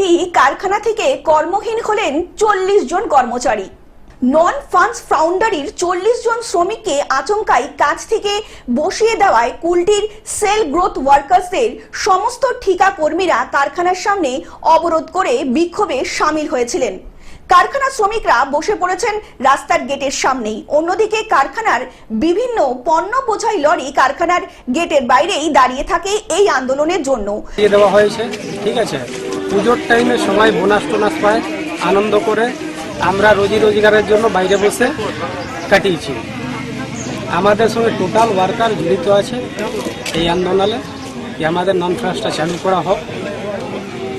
একটি কারখানা থেকে কর্মহীন হলেন চল্লিশ জন কর্মচারী। নন ফান্ডস ফাউন্ডারির চল্লিশ জন শ্রমিককে আচমকাই কাজ থেকে বসিয়ে দেওয়ায় কুলটির সেল গ্রোথ ওয়ার্কার্সদের সমস্ত ঠিকা কর্মীরা কারখানার সামনে অবরোধ করে বিক্ষোভে সামিল হয়েছিলেন। কারখানা শ্রমিকরা বসে পড়েছেন রাস্তার গেটের সামনেই। অন্যদিকে কারখানার বিভিন্ন পণ্য বোঝাই লরি কারখানার গেটের বাইরেই দাঁড়িয়ে থাকে এই আন্দোলনের জন্য। দেওয়া হয়েছে, ঠিক আছে? পুজোর টাইমে সবাই বোনাস টোনাস পায়, আনন্দ করে। আমরা রোজি রোজগারের জন্য বাইরে বসে কাটিয়েছি। আমাদের সঙ্গে টোটাল ওয়ার্কার জড়িত আছে এই আন্দোলনে আমাদের নন ফ্রাস্টটা চালু করা হোক।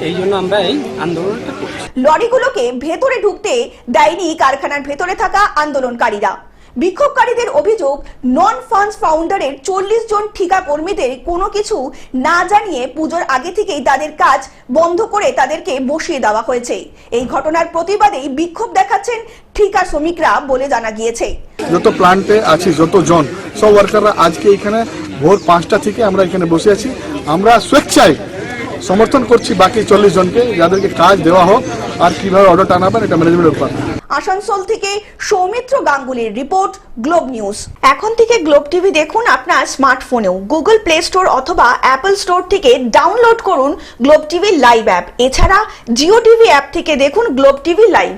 এই জন্য আমরা এই আন্দোলনটা করছি। লরিগুলোকে ভেতরে ঢুকতে দেয়নি কারখানার ভেতরে থাকা আন্দোলনকারীরা। বিক্ষোভকারীদের অভিযোগ নন ফান্ডস ফাউন্ডারের চল্লিশ জন ঠিকা কর্মীদের কোনো কিছু না জানিয়ে পুজোর আগে থেকেই তাদের কাজ বন্ধ করে তাদেরকে বসিয়ে দেওয়া হয়েছে। এই ঘটনার প্রতিবাদেই বিক্ষোভ দেখাচ্ছেন ঠিকা শ্রমিকরা বলে জানা গিয়েছে। যত প্লান্টে আছি যত জন সব ওয়ার্কাররা আজকে এখানে ভোর পাঁচটা থেকে আমরা এখানে বসে আছি। আমরা স্বেচ্ছায় সমর্থন করছি বাকি চল্লিশ জনকে, যাদেরকে কাজ দেওয়া হোক আর কীভাবে অর্ডার টানাবেন, এটা ম্যানেজমেন্টের ব্যাপার। আসানসোল থেকে সৌমিত্র গাঙ্গুলির রিপোর্ট, গ্লোব নিউজ। এখন থেকে গ্লোব টিভি দেখুন আপনার স্মার্টফোনেও। গুগল প্লে স্টোর অথবা অ্যাপল স্টোর থেকে ডাউনলোড করুন গ্লোব টিভি লাইভ অ্যাপ। এছাড়া জিও টিভি অ্যাপ থেকে দেখুন গ্লোব টিভি লাইভ।